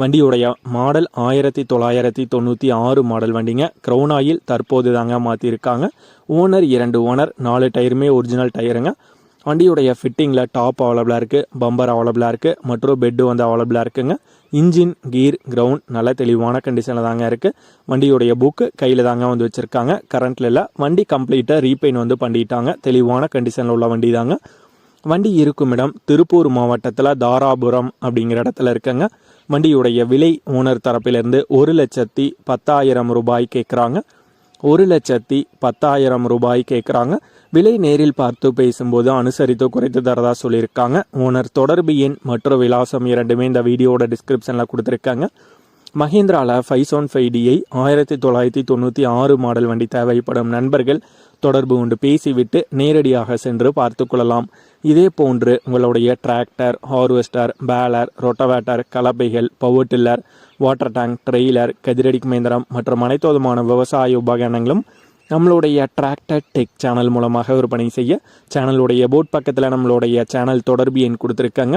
வண்டியுடைய மாடல் ஆயிரத்தி தொள்ளாயிரத்தி தொண்ணூற்றி ஆறு மாடல் வண்டிங்க. க்ரௌன் ஆயில் தற்போது தாங்க மாற்றிருக்காங்க ஓனர் இரண்டு ஓனர் நாலு டயருமே ஒரிஜினல் டயருங்க. வண்டியுடைய ஃபிட்டிங்கில் டாப் அவைலபிளாக இருக்குது பம்பர் அவைலபிளாக இருக்குது மற்றும் பெட்டு வந்து அவைலபிளாக இருக்குங்க. இன்ஜின் கீர் கிரவுண்ட் நல்ல தெளிவான கண்டிஷனில் தாங்க இருக்குது வண்டியுடைய புக்கு கையில் தாங்க வந்து வச்சுருக்காங்க. கரண்ட்டில் இல்லை வண்டி கம்ப்ளீட்டாக ரீபெயின் வந்து பண்ணிட்டாங்க. தெளிவான கண்டிஷனில் உள்ள வண்டி தாங்க வண்டி இருக்கும் இடம் திருப்பூர் மாவட்டத்தில் தாராபுரம் அப்படிங்கிற இடத்துல இருக்குங்க. வண்டியுடைய விலை ஓனர் தரப்பிலிருந்து ஒரு லட்சத்தி பத்தாயிரம் ரூபாய் கேட்குறாங்க. ஒரு லட்சத்தி பத்தாயிரம் ரூபாய் கேட்குறாங்க. விலை நேரில் பார்த்து பேசும்போது அனுசரித்து குறைத்து தரதா சொல்லியிருக்காங்க. ஓனர் தொடர்பு எண் மற்றும் விலாசம் இரண்டுமே இந்த வீடியோட டிஸ்கிரிப்ஷனில் கொடுத்துருக்காங்க. மஹேந்திராவில் ஃபைசோன் ஒன் ஃபைவ் டிஐ ஆயிரத்தி தொள்ளாயிரத்தி தொண்ணூற்றி ஆறு மாடல் வண்டி தேவைப்படும் நண்பர்கள் தொடர்பு கொண்டு பேசிவிட்டு நேரடியாக சென்று பார்த்து கொள்ளலாம். இதே போன்று உங்களுடைய tractor harvester baler rotavator கலப்பைகள் power tiller water tank trailer கதிரடி மேந்திரம் மற்றும் அனைத்து விதமான விவசாய உபகரணங்களும் நம்மளுடைய டிராக்டர் டெக் சேனல் மூலமாக விற்பனை செய்ய சேனலுடைய போட் பக்கத்தில் நம்மளுடைய சேனல் தொடர்பு எண் கொடுத்துருக்காங்க.